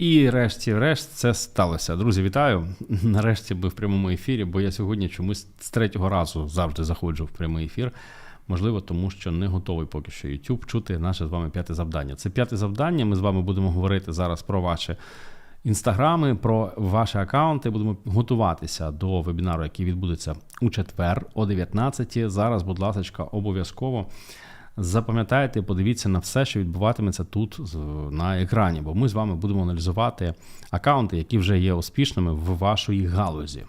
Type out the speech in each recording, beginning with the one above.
І решті-решт це сталося. Друзі, вітаю. Нарешті ми в прямому ефірі, бо я сьогодні чомусь з третього разу завжди заходжу в прямий ефір. Можливо, тому що не готовий поки що YouTube чути наше з вами п'яте завдання. Це п'яте завдання. Ми з вами будемо говорити зараз про ваші інстаграми, про ваші аккаунти. Будемо готуватися до вебінару, який відбудеться у четвер о 19 Зараз, будь ласка, обов'язково. Запам'ятайте, подивіться на все, що відбуватиметься тут на екрані, бо ми з вами будемо аналізувати аккаунти, які вже є успішними в вашій галузі.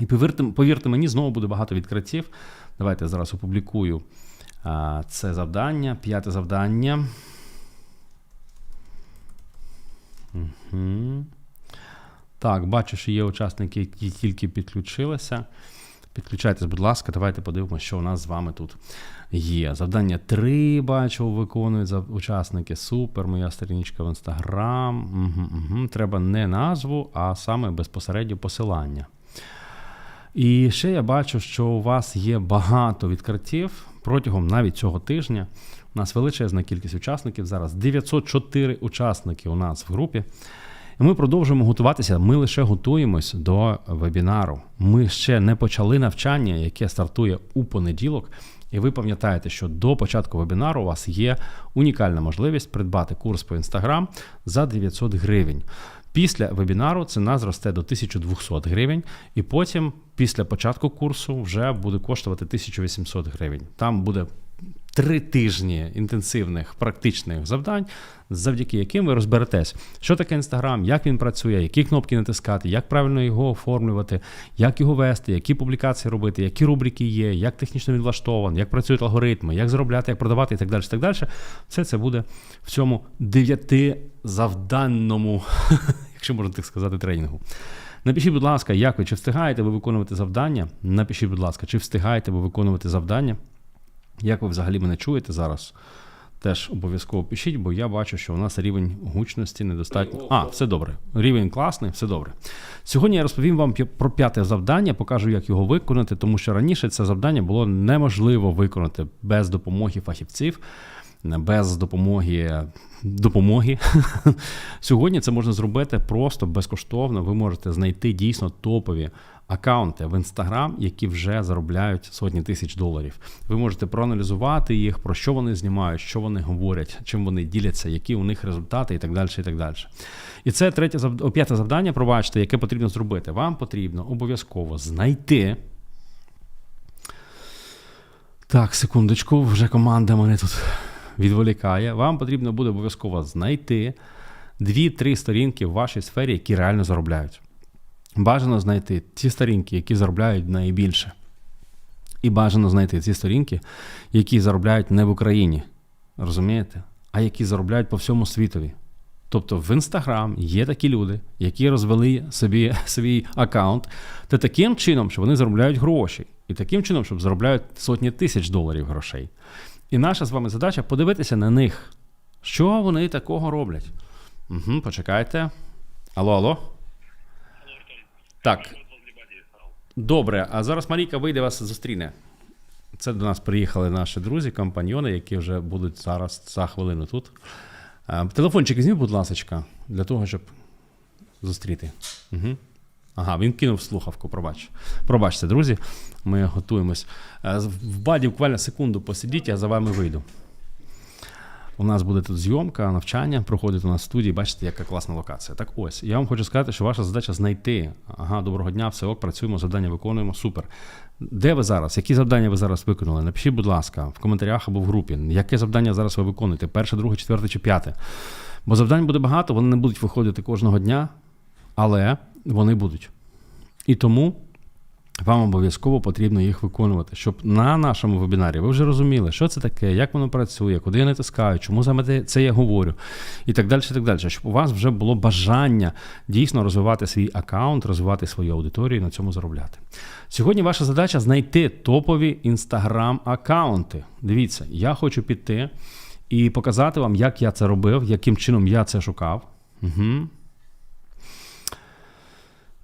І повірте, повірте мені, знову буде багато відкриттів. Давайте зараз опублікую це завдання, п'яте завдання. Угу. Так, бачу, що є учасники, які тільки підключилися. Підключайтесь, будь ласка, давайте подивимося, що у нас з вами тут є. Завдання 3, бачу, виконують учасники. Супер, моя сторіночка в інстаграм. Угу, угу. Треба не назву, а саме безпосередньо посилання. І ще я бачу, що у вас є багато відкриттів протягом навіть цього тижня. У нас величезна кількість учасників. Зараз 904 учасники у нас в групі. І ми продовжуємо готуватися. Ми лише готуємось до вебінару. Ми ще не почали навчання, яке стартує у понеділок. І ви пам'ятаєте, що до початку вебінару у вас є унікальна можливість придбати курс по Instagram за 900 гривень. Після вебінару ціна зросте до 1200 гривень, і потім, після початку курсу, вже буде коштувати 1800 гривень. Там буде три тижні інтенсивних практичних завдань, завдяки яким ви розберетесь, що таке Інстаграм, як він працює, які кнопки натискати, як правильно його оформлювати, як його вести, які публікації робити, які рубрики є, як технічно він влаштований, як працюють алгоритми, як заробляти, як продавати і так далі. так далі. Все це буде в цьому дев'ятизавданному, якщо можна так сказати, тренінгу. Напишіть, будь ласка, як ви чи встигаєте ви виконувати завдання? Напишіть, будь ласка, чи встигаєте ви виконувати завдання? Як ви взагалі мене чуєте зараз? Теж обов'язково пишіть, бо я бачу, що у нас рівень гучності недостатньо. А, все добре. Рівень класний, все добре. Сьогодні я розповім вам про п'яте завдання, покажу, як його виконати, тому що раніше це завдання було неможливо виконати без допомоги фахівців, без допомоги допомоги. Сьогодні це можна зробити просто безкоштовно. Ви можете знайти дійсно топові акаунти в інстаграм, які вже заробляють сотні тисяч доларів. Ви можете проаналізувати їх, про що вони знімають, що вони говорять, чим вони діляться, які у них результати, і так далі. І так далі. І це третє п'яте завдання, пробачте, яке потрібно зробити. Вам потрібно обов'язково знайти. Так, секундочку, вже команда мене тут відволікає. Вам потрібно буде обов'язково знайти дві-три сторінки в вашій сфері, які реально заробляють. Бажано знайти ті сторінки, які заробляють найбільше. І бажано знайти ці сторінки, які заробляють не в Україні. Розумієте? А які заробляють по всьому світові. Тобто в Інстаграм є такі люди, які розвели собі свій аккаунт, та таким чином, що вони заробляють гроші, і таким чином, щоб заробляють сотні тисяч доларів грошей. І наша з вами задача подивитися на них, що вони такого роблять. Угу, Почекайте. Алло, алло. Так. Добре, а зараз Марійка вийде вас зустріне. Це до нас приїхали наші друзі, компаньйони, які вже будуть зараз за хвилину тут. Телефончик візьміть, будь ласка, для того, щоб зустріти. Угу. Ага, він кинув слухавку, пробач. Пробачте, друзі, ми готуємось. В баді буквально секунду посидіть, я за вами вийду. У нас буде тут зйомка, навчання, проходить у нас в студії. Бачите, яка класна локація. Так ось, я вам хочу сказати, що ваша задача знайти. Ага, доброго дня, все ок, працюємо, завдання виконуємо. Супер. Де ви зараз? Які завдання ви зараз виконали? Напишіть, будь ласка, в коментарях або в групі. Яке завдання зараз ви виконуєте? Перше, друге, четверте чи п'яте? Бо завдань буде багато, вони не будуть виходити кожного дня, але вони будуть. І тому вам обов'язково потрібно їх виконувати, щоб на нашому вебінарі ви вже розуміли, що це таке, як воно працює, куди я натискаю, чому саме це я говорю, і так далі. так далі, Щоб у вас вже було бажання дійсно розвивати свій аккаунт, розвивати свою аудиторію і на цьому заробляти. Сьогодні ваша задача знайти топові інстаграм-аккаунти. Дивіться, я хочу піти і показати вам, як я це робив, яким чином я це шукав. Угу.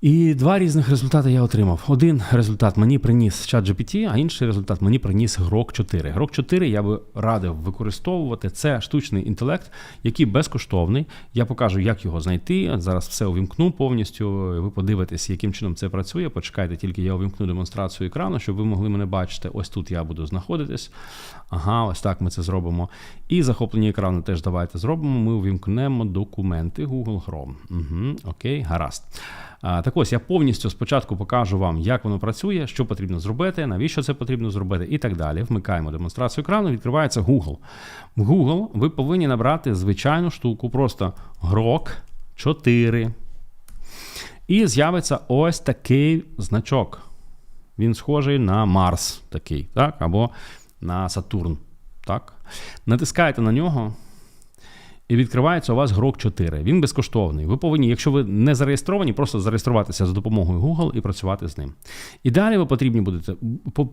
І два різних результати я отримав. Один результат мені приніс чат GPT, а інший результат мені приніс Grok 4. Grok 4 я би радив використовувати. Це штучний інтелект, який безкоштовний. Я покажу, як його знайти. Зараз все увімкну повністю. Ви подивитесь, яким чином це працює. Почекайте, тільки я увімкну демонстрацію екрану, щоб ви могли мене бачити. Ось тут я буду знаходитись. Ага, ось так ми це зробимо. І захоплення екрану теж давайте зробимо. Ми увімкнемо документи Google Chrome. Угу, Окей, гаразд. Так ось я повністю спочатку покажу вам, як воно працює, що потрібно зробити, навіщо це потрібно зробити, і так далі. Вмикаємо демонстрацію екрану, відкривається Google. В Google ви повинні набрати звичайну штуку, просто Grok 4. І з'явиться ось такий значок. Він схожий на Марс, такий, так? або на Сатурн. Так? Натискаєте на нього. І відкривається у вас Grok 4. Він безкоштовний. Ви повинні, якщо ви не зареєстровані, просто зареєструватися за допомогою Google і працювати з ним. І далі ви потрібні будете,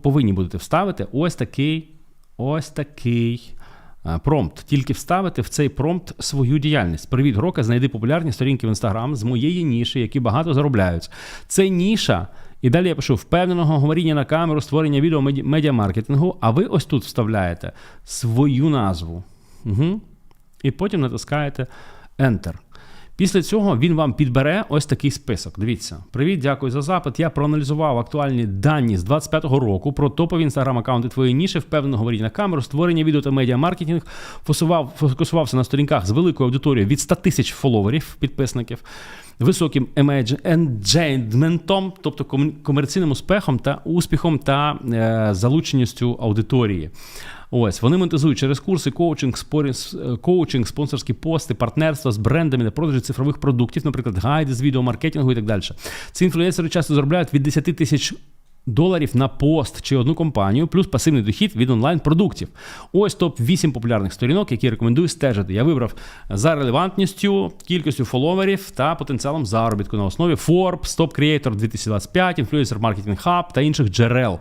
повинні будете вставити ось такий ось такий промпт. Тільки вставити в цей промпт свою діяльність. Привіт, Грока, знайди популярні сторінки в Instagram з моєї ніші, які багато заробляють. Це ніша. І далі я пишу впевненого говоріння на камеру, створення відео медіамаркетингу, а ви ось тут вставляєте свою назву. Угу і потім натискаєте Enter. Після цього він вам підбере ось такий список. Дивіться, привіт, дякую за запит. Я проаналізував актуальні дані з 25-го року про топові інстаграм-аккаунти твоєї ніші, впевнено говоріть на камеру, створення відео та медіамаркетинг, фокусувався на сторінках з великою аудиторією від 100 тисяч фоловерів, підписників, високим енджейментом, тобто комерційним успіхом та успіхом та е, залученістю аудиторії. Ось вони монетизують через курси, коучинг, спорі, е, коучинг, спонсорські пости, партнерства з брендами на продажі цифрових продуктів, наприклад, гайди з відеомаркетингу і так далі. Ці інфлюенсери часто заробляють від 10 тисяч. Доларів на пост чи одну компанію, плюс пасивний дохід від онлайн-продуктів. Ось топ 8 популярних сторінок, які рекомендую стежити. Я вибрав за релевантністю, кількістю фоловерів та потенціалом заробітку на основі Forbes, Top Creator 2025, Influencer Marketing Hub та інших джерел.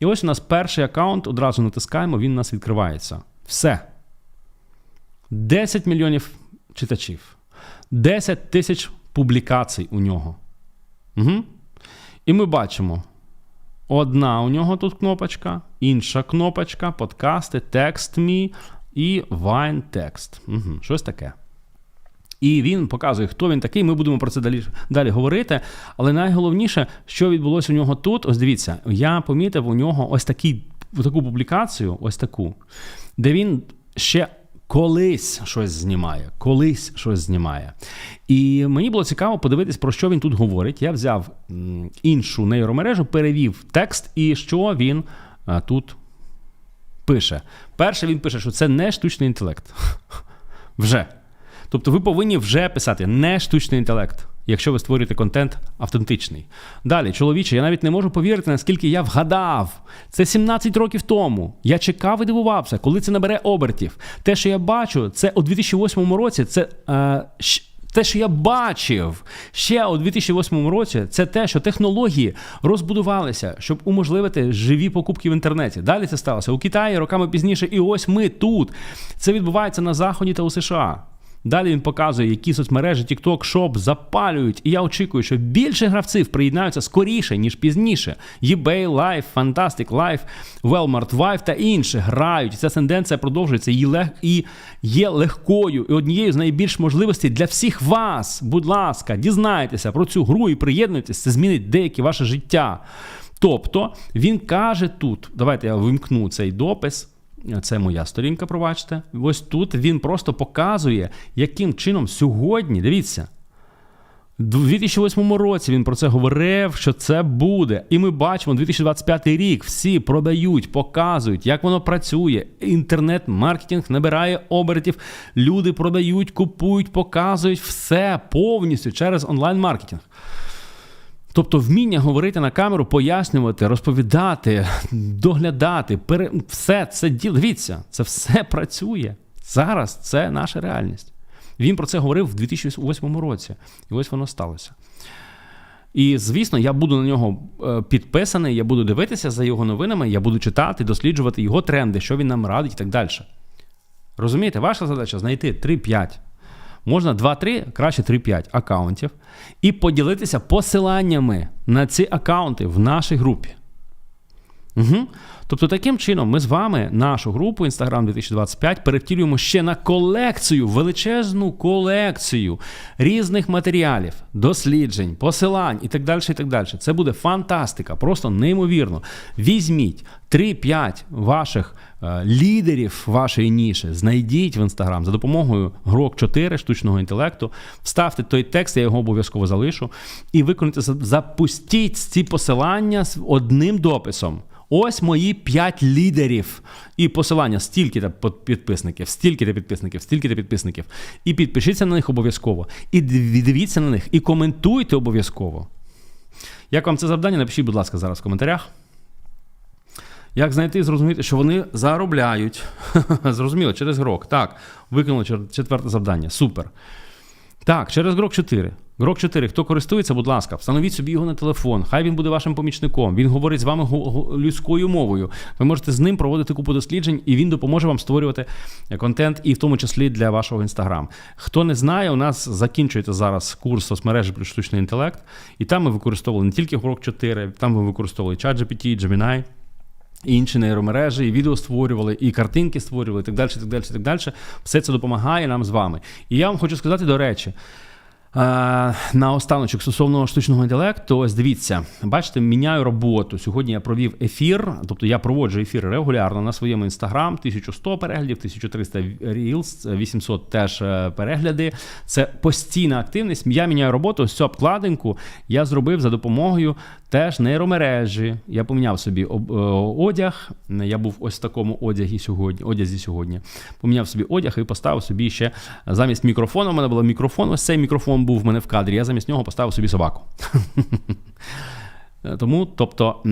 І ось у нас перший аккаунт, одразу натискаємо, він у нас відкривається. Все. 10 мільйонів читачів, 10 тисяч публікацій у нього. Угу. І ми бачимо. Одна у нього тут кнопочка, інша кнопочка, подкасти, текст мі і Wine текст. Угу. Щось таке. І він показує, хто він такий. Ми будемо про це далі далі говорити. Але найголовніше, що відбулося у нього тут, ось дивіться, я помітив у нього ось такий, таку публікацію, ось таку, де він ще. Колись щось знімає, колись щось знімає. І мені було цікаво подивитись, про що він тут говорить. Я взяв іншу нейромережу, перевів текст, і що він тут пише. Перше, він пише, що це не штучний інтелект. Вже. Тобто ви повинні вже писати не штучний інтелект, якщо ви створюєте контент автентичний. Далі, чоловіче, я навіть не можу повірити, наскільки я вгадав. Це 17 років тому. Я чекав і дивувався, коли це набере обертів. Те, що я бачу, це у 2008 році. це... Е, те, що я бачив ще у 2008 році, це те, що технології розбудувалися, щоб уможливити живі покупки в інтернеті. Далі це сталося у Китаї роками пізніше, і ось ми тут. Це відбувається на Заході та у США. Далі він показує, які соцмережі TikTok Shop запалюють. І я очікую, що більше гравців приєднаються скоріше, ніж пізніше. eBay, Live, Fantastic Life, Walmart Vive та інші грають. Ця тенденція продовжується і є легкою і однією з найбільш можливостей для всіх вас. Будь ласка, дізнайтеся про цю гру і приєднуйтесь, це змінить деяке ваше життя. Тобто він каже тут: давайте я вимкну цей допис. Це моя сторінка, пробачте. Ось тут він просто показує, яким чином сьогодні, дивіться, у 2008 році він про це говорив, що це буде. І ми бачимо 2025 рік. Всі продають, показують, як воно працює. Інтернет-маркетинг набирає обертів. Люди продають, купують, показують все повністю через онлайн-маркетинг. Тобто вміння говорити на камеру, пояснювати, розповідати, доглядати, пере... все це діло. Дивіться, це все працює. Зараз це наша реальність. Він про це говорив в 2008 році. І ось воно сталося. І, звісно, я буду на нього е, підписаний, я буду дивитися за його новинами, я буду читати, досліджувати його тренди, що він нам радить і так далі. Розумієте, ваша задача знайти 3-5 Можна 2-3, краще 3-5 акаунтів і поділитися посиланнями на ці акаунти в нашій групі. Угу. Тобто, таким чином, ми з вами нашу групу Instagram 2025 перевтілюємо ще на колекцію, величезну колекцію різних матеріалів, досліджень, посилань і так далі. і так далі. Це буде фантастика, просто неймовірно. Візьміть 3-5 ваших е, лідерів вашої ніші, знайдіть в Instagram за допомогою Грок 4 штучного інтелекту, вставте той текст, я його обов'язково залишу, і виконайте, запустіть ці посилання з одним дописом. Ось мої 5 лідерів. І посилання стільки-то підписників, стільки-то підписників, стільки-то підписників. І підпишіться на них обов'язково. І дивіться на них, і коментуйте обов'язково. Як вам це завдання? Напишіть, будь ласка, зараз в коментарях. Як знайти і зрозуміти, що вони заробляють? Зрозуміло, через грок. Так, виконали четверте завдання. Супер. Так, через грок 4. Грок 4. Хто користується, будь ласка, встановіть собі його на телефон. Хай він буде вашим помічником. Він говорить з вами людською мовою. Ви можете з ним проводити купу досліджень, і він допоможе вам створювати контент, і в тому числі для вашого інстаграм. Хто не знає, у нас закінчується зараз курс соцмережі плюс штучний інтелект, і там ми використовували не тільки Грок 4, там ми використовували ChatGPT, Gemini, і інші нейромережі, і відео створювали, і картинки створювали, і так далі, так далі, так далі. Все це допомагає нам з вами. І я вам хочу сказати, до речі. На останочок стосовно штучного інтелекту, ось дивіться, бачите, міняю роботу. Сьогодні я провів ефір, тобто я проводжу ефір регулярно на своєму інстаграм, 1100 переглядів, 1300 Reels, 800 теж е, перегляди. Це постійна активність. Я міняю роботу. Ось цю обкладинку я зробив за допомогою теж нейромережі. Я поміняв собі е, одяг. Я був ось в такому одязі сьогодні. Одязі сьогодні. Поміняв собі одяг і поставив собі ще замість мікрофону. У мене був мікрофон. Ось цей мікрофон був в мене в кадрі. Я замість нього поставив собі собаку. Тому, тобто.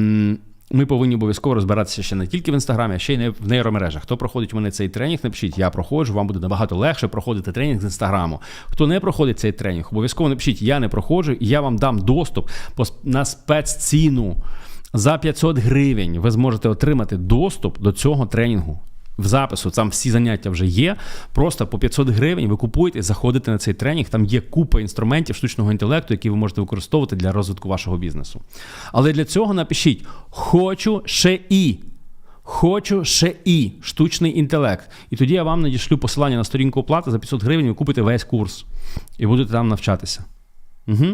Ми повинні обов'язково розбиратися ще не тільки в інстаграмі, а ще й в нейромережах. Хто проходить у мене цей тренінг, напишіть, я проходжу, вам буде набагато легше проходити тренінг з інстаграму. Хто не проходить цей тренінг, обов'язково напишіть, я не проходжу, і я вам дам доступ на спецціну. За 500 гривень ви зможете отримати доступ до цього тренінгу в запису, там всі заняття вже є. Просто по 500 гривень ви купуєте, заходите на цей тренінг. Там є купа інструментів штучного інтелекту, які ви можете використовувати для розвитку вашого бізнесу. Але для цього напишіть: хочу ще і. Хочу ще і штучний інтелект. І тоді я вам надішлю посилання на сторінку оплати за 500 гривень, ви купите весь курс і будете там навчатися. Угу.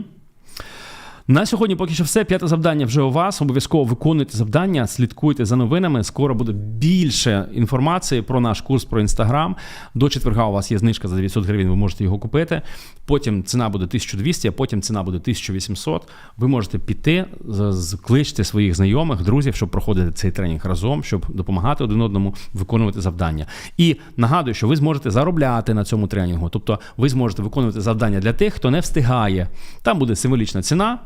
На сьогодні поки що все. П'яте завдання вже у вас. Обов'язково виконуйте завдання, слідкуйте за новинами. Скоро буде більше інформації про наш курс про інстаграм. До четверга у вас є знижка за 900 гривень. Ви можете його купити. Потім ціна буде 1200, а потім ціна буде 1800. Ви можете піти, кличте своїх знайомих, друзів, щоб проходити цей тренінг разом, щоб допомагати один одному виконувати завдання. І нагадую, що ви зможете заробляти на цьому тренінгу. Тобто, ви зможете виконувати завдання для тих, хто не встигає. Там буде символічна ціна.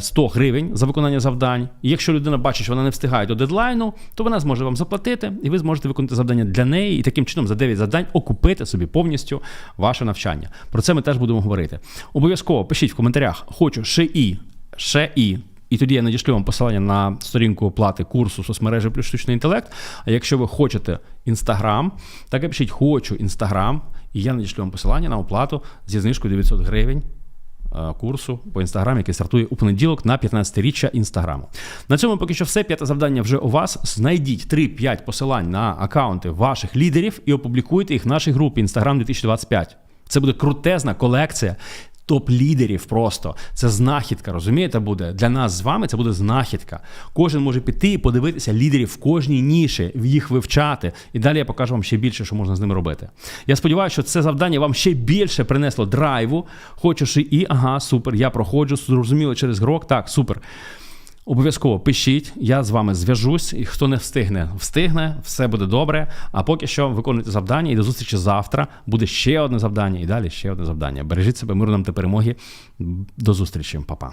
100 е, гривень за виконання завдань. І якщо людина бачить, що вона не встигає до дедлайну, то вона зможе вам заплатити, і ви зможете виконати завдання для неї, і таким чином за 9 завдань окупити собі повністю ваше навчання. Про це ми теж будемо говорити. Обов'язково пишіть в коментарях, хочу ще і, ще і. І тоді я надішлю вам посилання на сторінку оплати курсу соцмережі плюс штучний інтелект. А якщо ви хочете інстаграм, так і пишіть Хочу інстаграм, і я надішлю вам посилання на оплату зі знижкою 900 гривень. Е, курсу по інстаграм, який стартує у понеділок на 15-річчя інстаграму. На цьому поки що все. П'яте завдання вже у вас. Знайдіть 3-5 посилань на акаунти ваших лідерів і опублікуйте їх в нашій групі Інстаграм 2025. Це буде крутезна колекція топ-лідерів просто. Це знахідка, розумієте, буде для нас з вами. Це буде знахідка. Кожен може піти і подивитися лідерів в кожній ніші, їх вивчати. І далі я покажу вам ще більше, що можна з ними робити. Я сподіваюся, що це завдання вам ще більше принесло драйву. Хочеш і ага, супер. Я проходжу, зрозуміло через грок. Так, супер. Обов'язково пишіть, я з вами зв'яжусь, і хто не встигне, встигне, все буде добре. А поки що виконуйте завдання і до зустрічі завтра. Буде ще одне завдання, і далі ще одне завдання. Бережіть себе, миру нам та перемоги. До зустрічі, Па-па.